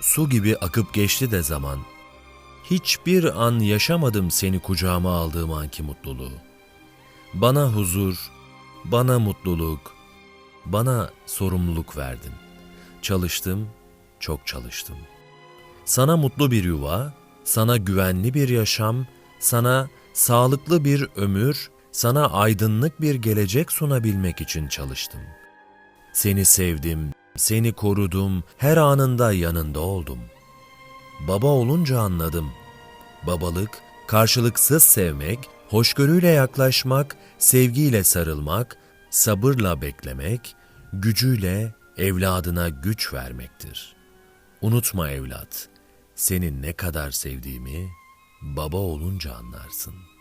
su gibi akıp geçti de zaman. Hiçbir an yaşamadım seni kucağıma aldığım anki mutluluğu. Bana huzur, bana mutluluk, bana sorumluluk verdin. Çalıştım, çok çalıştım. Sana mutlu bir yuva, sana güvenli bir yaşam, sana sağlıklı bir ömür, sana aydınlık bir gelecek sunabilmek için çalıştım. Seni sevdim, seni korudum, her anında yanında oldum. Baba olunca anladım. Babalık, karşılıksız sevmek, hoşgörüyle yaklaşmak, sevgiyle sarılmak, sabırla beklemek, gücüyle evladına güç vermektir. Unutma evlat, seni ne kadar sevdiğimi baba olunca anlarsın.''